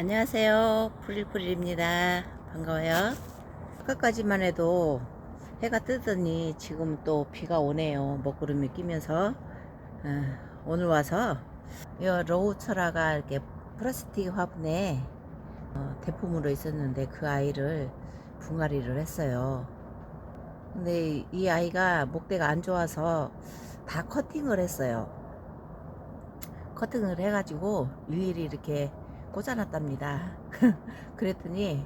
안녕하세요. 프릴프릴입니다. 반가워요. 아까까지만 해도 해가 뜨더니 지금 또 비가 오네요. 먹구름이 끼면서. 아, 오늘 와서 이 로우 철화가 이렇게 플라스틱 화분에 어, 대품으로 있었는데 그 아이를 분갈이를 했어요. 근데 이 아이가 목대가 안 좋아서 다 커팅을 했어요. 커팅을 해가지고 일일이 이렇게 꽂아놨답니다. 그랬더니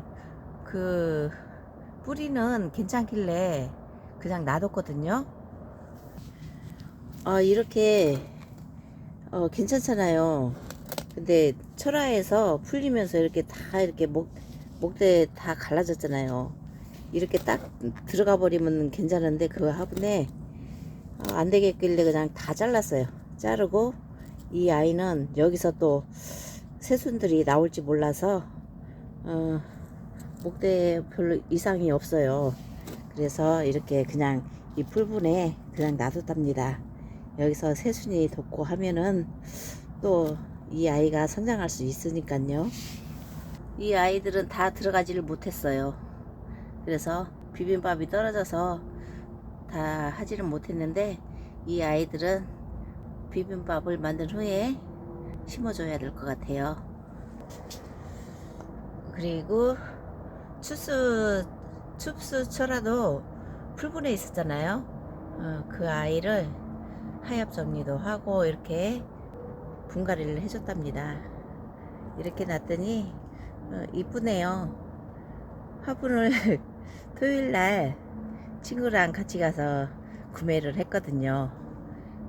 그 뿌리는 괜찮길래 그냥 놔뒀거든요. 아 이렇게 어, 괜찮잖아요. 근데 철화에서 풀리면서 이렇게 다 이렇게 목 목대 다 갈라졌잖아요. 이렇게 딱 들어가 버리면 괜찮은데 그 화분에 어, 안 되겠길래 그냥 다 잘랐어요. 자르고 이 아이는 여기서 또 새순들이 나올지 몰라서 어, 목대에 별로 이상이 없어요. 그래서 이렇게 그냥 이 풀분에 그냥 놔뒀답니다. 여기서 새순이 돋고 하면은 또 이 아이가 성장할 수 있으니까요. 이 아이들은 다 들어가지를 못했어요. 그래서 비빔밥이 떨어져서 다 하지를 못했는데 이 아이들은 비빔밥을 만든 후에 심어줘야 될 것 같아요. 그리고 추수 춥수철화도 풀분에 있었잖아요. 어, 그 아이를 하엽 정리도 하고 이렇게 분갈이를 해줬답니다. 이렇게 놨더니 어, 이쁘네요. 화분을 토요일 날 친구랑 같이 가서 구매를 했거든요.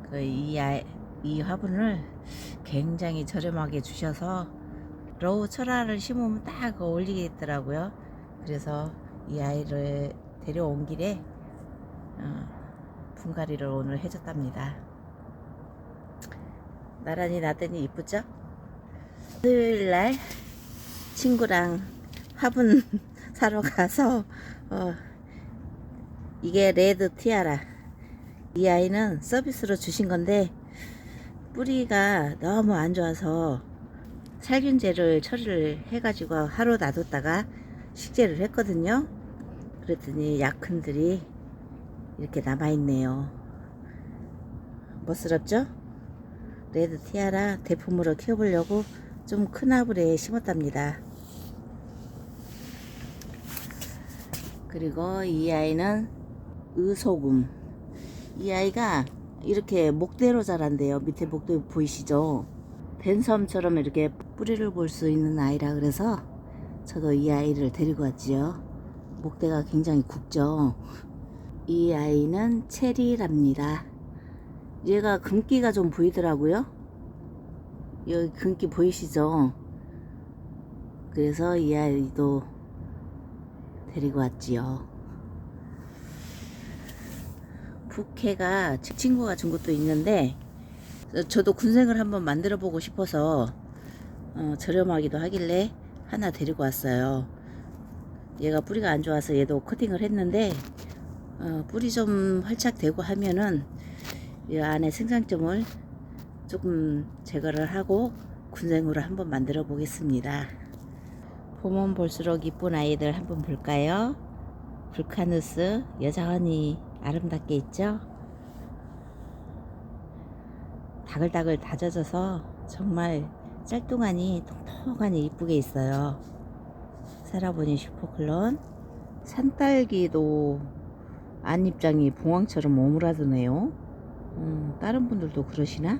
그 이 아이 이 화분을 굉장히 저렴하게 주셔서 로우 철화를 심으면 딱 어울리겠더라고요. 그래서 이 아이를 데려온 길에 어, 분갈이를 오늘 해줬답니다. 나란히 나더니 이쁘죠? 토요일 날 친구랑 화분 사러 가서 어, 이게 레드 티아라 이 아이는 서비스로 주신 건데 뿌리가 너무 안 좋아서 살균제를 처리를 해가지고 하루 놔뒀다가 식재를 했거든요. 그랬더니 약흔들이 이렇게 남아있네요. 멋스럽죠? 레드 티아라 대품으로 키워보려고 좀 큰 화분에 심었답니다. 그리고 이 아이는 의소금. 이 아이가 이렇게 목대로 자란대요. 밑에 목대 보이시죠? 벤섬처럼 이렇게 뿌리를 볼 수 있는 아이라 그래서 저도 이 아이를 데리고 왔지요. 목대가 굉장히 굵죠. 이 아이는 체리랍니다. 얘가 금기가 좀 보이더라고요. 여기 금기 보이시죠? 그래서 이 아이도 데리고 왔지요. 부캐가 친구가 준 것도 있는데 저도 군생을 한번 만들어 보고 싶어서 어, 저렴하기도 하길래 하나 데리고 왔어요. 얘가 뿌리가 안 좋아서 얘도 커팅을 했는데 어, 뿌리 좀 활착되고 하면은 이 안에 생장점을 조금 제거를 하고 군생으로 한번 만들어 보겠습니다. 보면 볼수록 이쁜 아이들 한번 볼까요? 불카누스 여자원이 아름답게 있죠? 다글다글 다져져서 정말 짤뚱하니 통통하니 이쁘게 있어요. 세라보니 슈퍼클론 산딸기도 안입장이 봉황처럼 오므라드네요. 음, 다른 분들도 그러시나?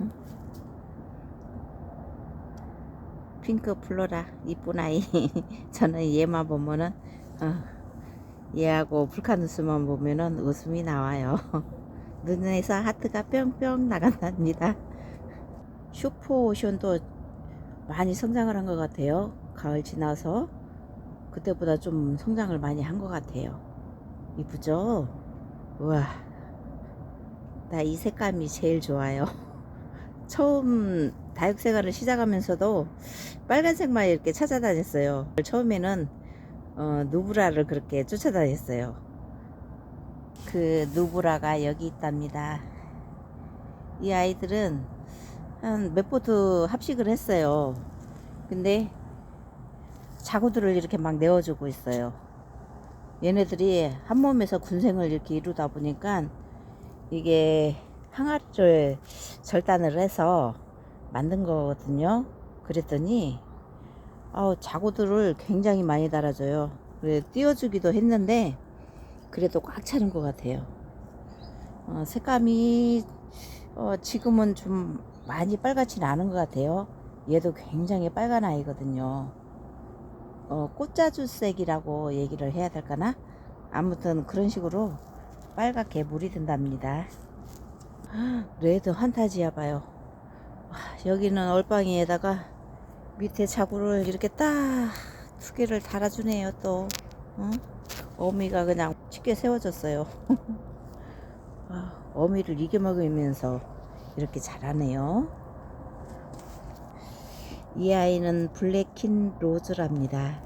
응? 핑크 플로라 이쁜 아이 저는 얘만 보면은 어, 얘하고 불카누스만 보면은 웃음이 나와요. 눈에서 하트가 뿅뿅 나간답니다. 슈퍼오션도 많이 성장을 한 것 같아요. 가을 지나서 그때보다 좀 성장을 많이 한 것 같아요. 이쁘죠? 우와, 나 이 색감이 제일 좋아요. 처음 다육생활을 시작하면서도 빨간색만 이렇게 찾아다녔어요. 처음에는 어, 누브라를 그렇게 쫓아다녔어요. 그 누브라가 여기 있답니다. 이 아이들은 한몇 포트 합식을 했어요. 근데 자구들을 이렇게 막 내어주고 있어요. 얘네들이 한 몸에서 군생을 이렇게 이루다 보니까 이게 항아리를 절단을 해서 만든 거거든요. 그랬더니 아우 자구들을 굉장히 많이 달아줘요. 그래 띄워주기도 했는데 그래도 꽉 차는 것 같아요. 어, 색감이 어, 지금은 좀 많이 빨갛지는 않은 것 같아요. 얘도 굉장히 빨간 아이거든요. 어, 꽃자주색이라고 얘기를 해야 될까나? 아무튼 그런 식으로 빨갛게 물이 든답니다. 레드 환타지야 봐요. 와, 여기는 얼빵이에다가 밑에 자구를 이렇게 딱 두 개를 달아주네요 또. 어? 어미가 그냥 쉽게 세워졌어요. 아, 어미를 이겨 먹으면서 이렇게 잘하네요. 이 아이는 블랙킨 로즈랍니다.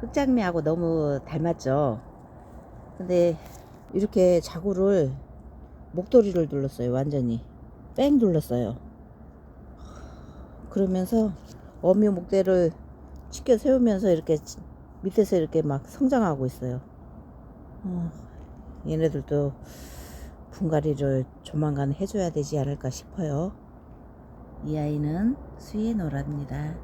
흑장미하고 너무 닮았죠. 근데 이렇게 자구를 목도리를 눌렀어요. 완전히 뺑 눌렀어요. 그러면서 어미 목대를 치켜 세우면서 이렇게 치- 밑에서 이렇게 막 성장하고 있어요. 어, 얘네들도 분갈이를 조만간 해줘야 되지 않을까 싶어요. 이 아이는 스위노랍니다.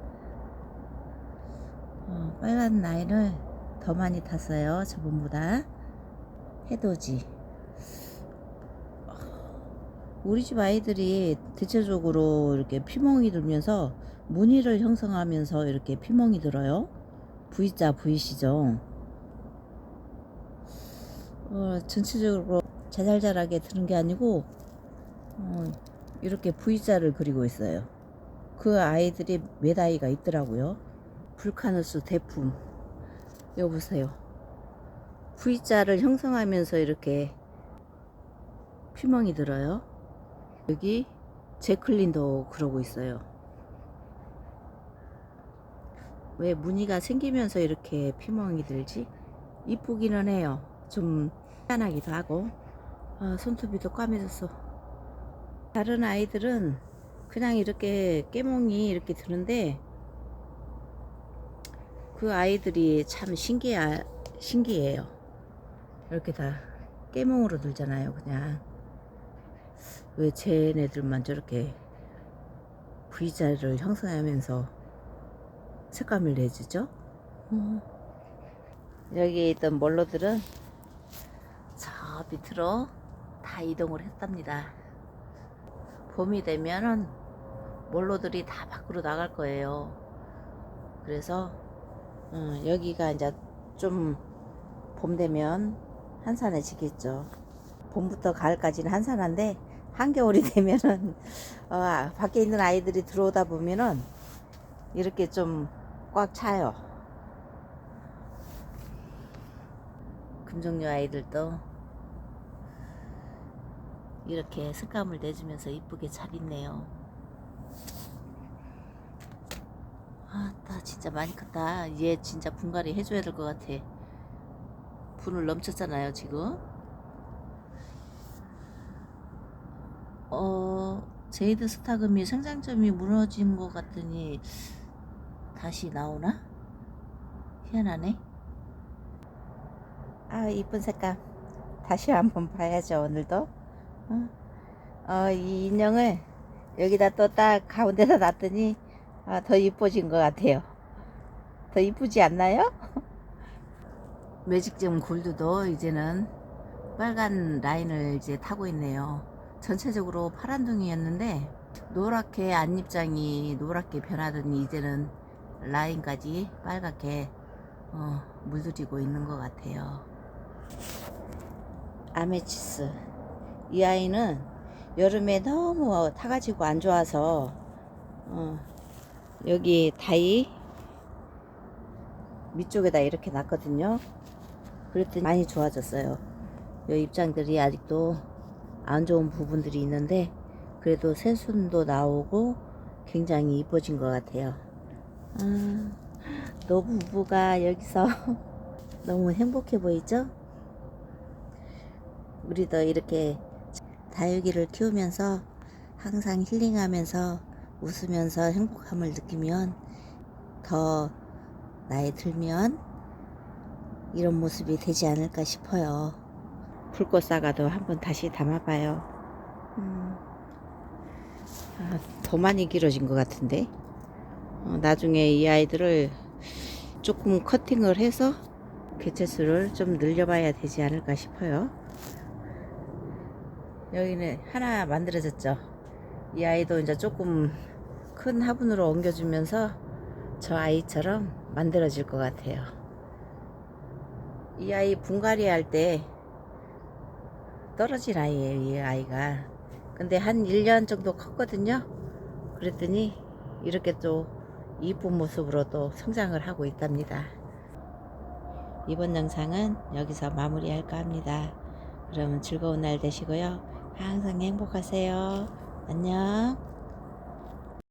어, 빨간 라인을 더 많이 탔어요. 저번보다. 해돋이. 우리 집 아이들이 대체적으로 이렇게 피멍이 들면서 무늬를 형성하면서 이렇게 피멍이 들어요. V자 V시죠. 어, 전체적으로 자잘자라게 드는 게 아니고 어, 이렇게 V자를 그리고 있어요. 그 아이들이 몇 아이가 있더라고요. 불카누스 대품. 여보세요. V자를 형성하면서 이렇게 피멍이 들어요. 여기 제클린도 그러고 있어요. 왜 무늬가 생기면서 이렇게 피멍이 들지? 이쁘기는 해요. 좀 희한하기도 하고. 아, 손톱이 더 까매졌어. 다른 아이들은 그냥 이렇게 깨몽이 이렇게 드는데 그 아이들이 참 신기해, 신기해요. 이렇게 다 깨몽으로 들잖아요, 그냥. 왜 쟤네들만 저렇게 V자를 형성하면서 색감을 내주죠? 어. 여기에 있던 멀로들은 저 밑으로 다 이동을 했답니다. 봄이 되면은 멀로들이 다 밖으로 나갈 거예요. 그래서 어, 여기가 이제 좀 봄 되면 한산해지겠죠. 봄부터 가을까지는 한산한데 한겨울이 되면은 어, 아, 밖에 있는 아이들이 들어오다 보면은 이렇게 좀 꽉 차요. 금종류 아이들도 이렇게 색감을 내주면서 이쁘게 잘 있네요. 아, 나 진짜 많이 컸다. 얘 진짜 분갈이 해줘야 될 것 같아. 분을 넘쳤잖아요, 지금. 어, 제이드 스타금이 생장점이 무너진 것 같더니 다시 나오나? 희한하네. 아, 이쁜 색감. 다시 한번 봐야죠, 오늘도. 어, 어, 이 인형을 여기다 또 딱 가운데다 놨더니 아, 더 이뻐진 것 같아요. 더 이쁘지 않나요? 매직점 골드도 이제는 빨간 라인을 이제 타고 있네요. 전체적으로 파란 둥이였는데 노랗게 안입장이 노랗게 변하더니 이제는 라인까지 빨갛게 어, 물들이고 있는 것 같아요. 아메치스 이 아이는 여름에 너무 타가지고 안 좋아서 어, 여기 다이 밑쪽에다 이렇게 놨거든요. 그랬더니 많이 좋아졌어요. 이 입장들이 아직도 안 좋은 부분들이 있는데 그래도 새순도 나오고 굉장히 이뻐진 것 같아요. 아, 노부부가 여기서 너무 행복해 보이죠? 우리도 이렇게 다육이를 키우면서 항상 힐링하면서 웃으면서 행복함을 느끼면 더 나이 들면 이런 모습이 되지 않을까 싶어요. 불꽃 사과도 한번 다시 담아봐요. 음, 아, 더 많이 길어진 것 같은데. 어, 나중에 이 아이들을 조금 커팅을 해서 개체수를 좀 늘려봐야 되지 않을까 싶어요. 여기는 하나 만들어졌죠. 이 아이도 이제 조금 큰 화분으로 옮겨주면서 저 아이처럼 만들어질 것 같아요. 이 아이 분갈이 할 때 떨어진 아이예요, 이 아이가. 근데 한 1년 정도 컸거든요. 그랬더니 이렇게 또 이쁜 모습으로 또 성장을 하고 있답니다. 이번 영상은 여기서 마무리할까 합니다. 그러면 즐거운 날 되시고요. 항상 행복하세요. 안녕.